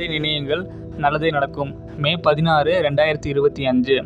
நல்லதை நினையுங்கள் நல்லதே நடக்கும். மே பதினாறு ரெண்டாயிரத்தி இருபத்தி அஞ்சு.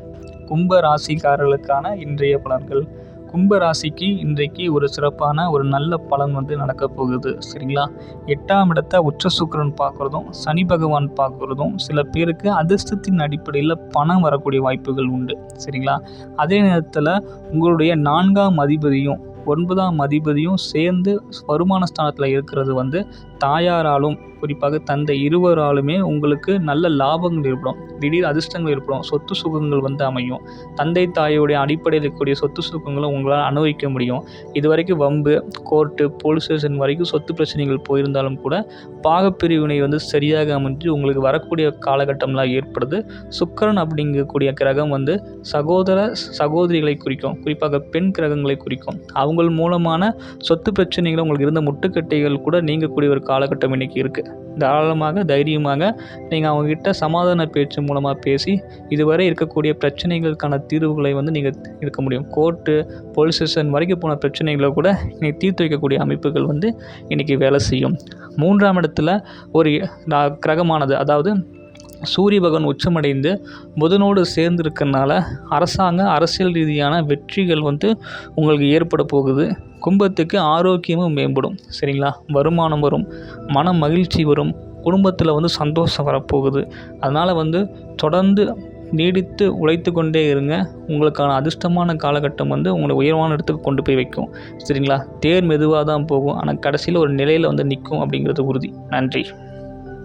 கும்ப ராசிக்காரர்களுக்கான இன்றைய பலன்கள். கும்ப ராசிக்கு இன்றைக்கு ஒரு சிறப்பான ஒரு நல்ல பலன் வந்து நடக்க போகுது. சரிங்களா? எட்டாம் இடத்த உச்ச சுக்கிரன் பார்க்குறதும் சனி பகவான் பார்க்குறதும் சில பேருக்கு அதிர்ஷ்டத்தின் அடிப்படையில் பணம் வரக்கூடிய வாய்ப்புகள் உண்டு. சரிங்களா? அதே நேரத்தில் உங்களுடைய நான்காம் அதிபதியும் ஒன்பதாம் அதிபதியும் சேர்ந்து வருமான ஸ்தானத்தில் இருக்கிறது வந்து தாயாராலும் குறிப்பாக தந்தை இருவராலுமே உங்களுக்கு நல்ல லாபங்கள் ஏற்படும். திடீர் அதிர்ஷ்டங்கள் ஏற்படும். சொத்து சுகங்கள் வந்து அமையும். தந்தை தாயோடைய அடிப்படையில் இருக்கக்கூடிய சொத்து சுகங்களை உங்களால் அனுபவிக்க முடியும். இது வரைக்கும் வம்பு கோர்ட்டு போலீஸ் ஸ்டேஷன் வரைக்கும் சொத்து பிரச்சனைகள் போயிருந்தாலும் கூட பாகப்பிரிவினை வந்து சரியாக அமைஞ்சு உங்களுக்கு வரக்கூடிய காலகட்டம்லாம் ஏற்படுது. சுக்கரன் அப்படிங்கக்கூடிய கிரகம் வந்து சகோதர சகோதரிகளை குறிக்கும். குறிப்பாக பெண் கிரகங்களை குறிக்கும். அவங்க உங்கள் மூலமான சொத்து பிரச்சனைகள் உங்களுக்கு இருந்த முட்டுக்கட்டைகள் கூட நீங்கக்கூடிய ஒரு காலகட்டம் இன்னைக்கு இருக்குது தாராளமாக தைரியமாக நீங்கள் அவங்கக்கிட்ட சமாதான பேச்சு மூலமாக பேசி இதுவரை இருக்கக்கூடிய பிரச்சனைகளுக்கான தீர்வுகளை வந்து நீங்கள் இருக்க முடியும். கோர்ட்டு போலீஸ் ஸ்டேஷன் வரைக்கும் போன பிரச்சனைகளை கூட நீங்கள் தீர்த்து வைக்கக்கூடிய அமைப்புகள் வந்து இன்றைக்கி வேலை செய்யும். மூன்றாம் இடத்துல ஒரு கிரகமானது அதாவது சூரிய பகவான் உச்சமடைந்து புதனோடு சேர்ந்துருக்கனால அரசாங்க அரசியல் ரீதியான வெற்றிகள் வந்து உங்களுக்கு ஏற்பட போகுது. கும்பத்துக்கு ஆரோக்கியமும் மேம்படும். சரிங்களா? வருமானம் வரும். மன மகிழ்ச்சி வரும். குடும்பத்தில் வந்து சந்தோஷம் வரப்போகுது. அதனால் வந்து தொடர்ந்து நீடித்து உழைத்து கொண்டே இருங்க. உங்களுக்கான அதிர்ஷ்டமான காலகட்டம் வந்து உங்களை உயர்வான இடத்துக்கு கொண்டு போய் வைக்கும். சரிங்களா? தேர் மெதுவாக தான் போகும். ஆனால் கடைசியில் ஒரு நிலையில் வந்து நிற்கும் அப்படிங்கிறது உறுதி. நன்றி.